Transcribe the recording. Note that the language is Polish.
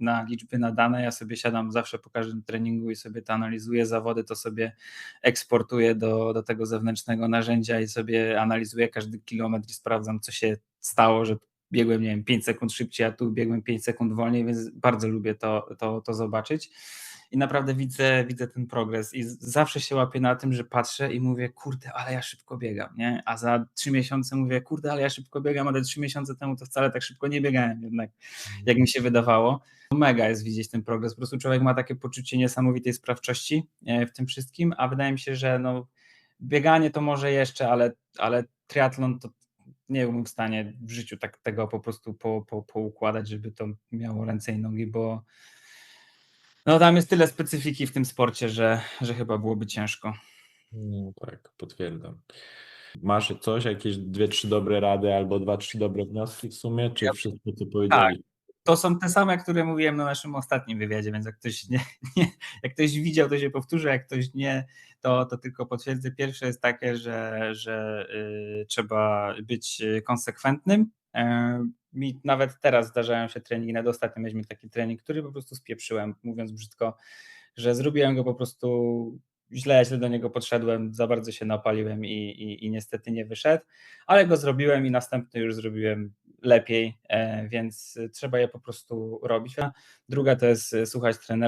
na liczby nadane. Ja sobie siadam zawsze po każdym treningu i sobie to analizuję. Zawody to sobie eksportuję do, do tego zewnętrznego narzędzia i sobie analizuję każdy kilometr i sprawdzam, co się stało, że biegłem, nie wiem, 5 sekund szybciej, a tu biegłem 5 sekund wolniej, więc bardzo lubię to, to, to zobaczyć. I naprawdę widzę, widzę ten progres i zawsze się łapię na tym, że patrzę i mówię, kurde, ale ja szybko biegam, nie? A za trzy miesiące mówię, kurde, ale ja szybko biegam, ale trzy miesiące temu to wcale tak szybko nie biegałem jednak, jak mi się wydawało. Mega jest widzieć ten progres. Po prostu człowiek ma takie poczucie niesamowitej sprawczości e, w tym wszystkim, a wydaje mi się, że no, bieganie to może jeszcze, ale, ale triatlon to nie byłbym w stanie w życiu tak tego po prostu po, po, poukładać, żeby to miało ręce i nogi, bo no tam jest tyle specyfiki w tym sporcie, że, że chyba byłoby ciężko. No tak, potwierdzam. Masz coś, jakieś dwie, trzy dobre rady albo dwa, trzy dobre wnioski w sumie, czy Ja- wszystko co powiedzieli? To są te same, które mówiłem na naszym ostatnim wywiadzie, więc jak ktoś nie, nie jak ktoś widział, to się powtórzy, jak ktoś nie, to, to tylko potwierdzę. Pierwsze jest takie, że, że y, trzeba być y, konsekwentnym. E, mi nawet teraz zdarzają się treningi, nawet ostatnio mieliśmy taki trening, który po prostu spieprzyłem, mówiąc brzydko, że zrobiłem go po prostu źle, źle do niego podszedłem, za bardzo się napaliłem i, i, i niestety nie wyszedł, ale go zrobiłem i następny już zrobiłem lepiej, e, więc trzeba je po prostu robić. Druga to jest e, słuchać trenera.